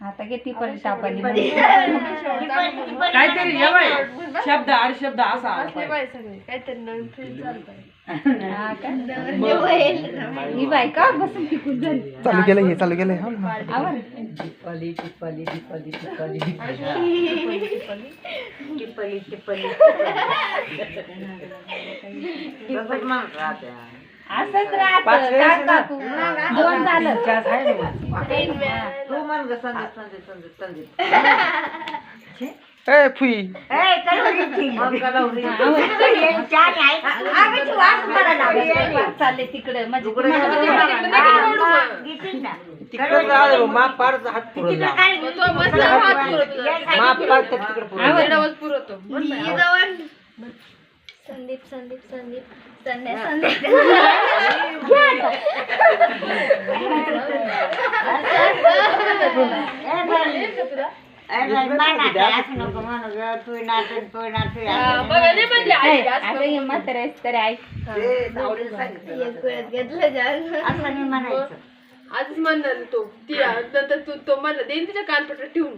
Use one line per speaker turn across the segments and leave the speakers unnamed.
आता घे ती पण टापाली
काहीतरी हे बाई. शब्द आड शब्द असा आला पाहिजे.
हा का? ही बाई का बसून टिकून झाली?
चालू केलं हे चालू केलं हे.
आवर.
टिपली टिपली टिपली टिपली.
असंच राहत का काकू? दोन झालं
ए फुई.
चालले तिकडे. म्हणजे
तिकडे राहिले माप पाडचा हात पुरवला माप पाडतात तिकडे पुरवला
संदीप संदीप संदीप संदीप संदीप
नाही, आता हे म्हातारे आहेस तरी
वेळात घेतलं जाल
आधीच म्हणणार तो. ती नंतर तू तो म्हणला देईन तिच्या कानपत्र ठेवून.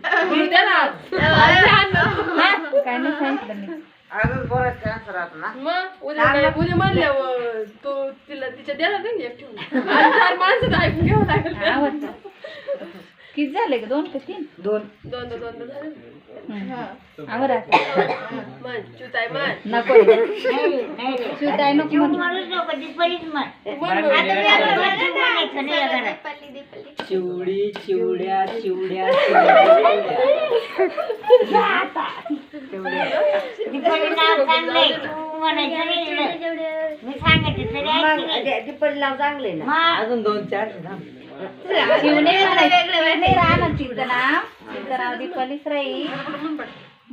हा, काय नाही सांगितलं मी.
अजून कॅन्सर ना.
मग उद्या काय उद्या म्हणल्यावर तो तिला तिच्या द्याला नाही एक ठेवून. आणि चार माणसं ऐकून घ्यावं लागेल.
आवडतं किती झाले का दोन का तीन?
दोन.
दोनदा दोनदा झालं.
हम्म. आवर आता.
मन चुताय मन.
नको. शिवताय नको म्हणू.
दीपाली दीपाली.
चिवडी चिवड्या चिवड्या. अजून दोन चार.
शिवने शिवने राहणार तिचं नाव तिचं नाव दीपालीच राहील.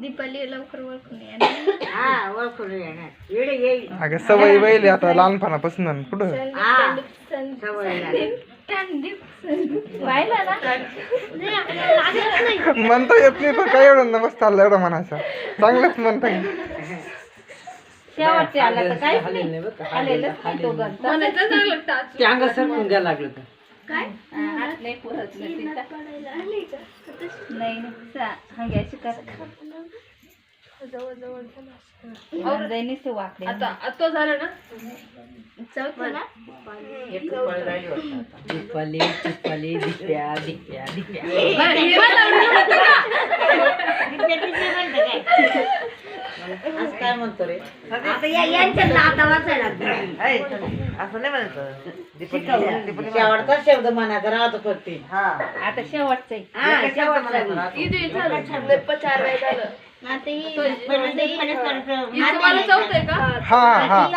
दीपाली लवकर ओळखून या
अगं सवय बैल आता लहानपणापासून कुठं
ना?
म्हणता येत नाही तर काय एवढं नमस्त चाललं एवढं म्हणायचं. चांगलंच म्हणता येईल.
शेवटचे आला तर काहीच नाही
का,
आलेलंच नाही तो गण
म्हणायचं चांगलं टाच
ते अंग सरकून द्यायला लागलं
हात लय पुरत नाही तिचा. नाही नाही सा- हंग्याची कर
जवळ जवळ
दैनीचे वाकडे.
आता आता तो झाला ना?
चौथं ना
एक फळ राहिली वाटतं आता.
टिपली टिपली दिप्या दिप्या दिप्या.
बरं, हे मला आवडलं म्हणतो का?
असं काय म्हणतो रे? ऐ, असं नाही म्हणायचं
शेवटचा शब्द म्हणायचा राहतो करते
हा.
आता शेवटचं आहे.
हा, शेवटचं म्हणायचं राहतो.
इथे झालं लय प- चार वेळा झालं
आता ही आता ही
हे का?
हा हा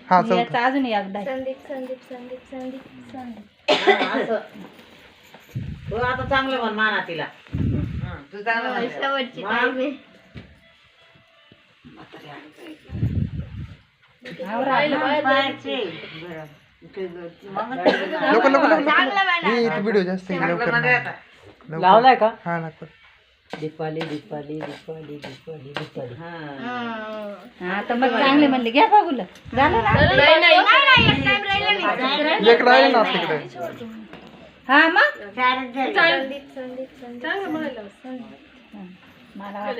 हा.
याचा अजून एकदा आहे.
संदीप संदीप संदीप संदीप संदीप.
हा, असं. आता चांगलं म्हण माना तिला. हा, तू चांगलं तिला.
शेवटची
लोक लोक
का
हा लवकर
दीपाली दीपाली दीपाली दीपाली दीपाली
हा.
हा तर मग चांगले म्हणले घ्या बाबूला झालं ना
एक राहिलं ना तिकडे
हा मग मला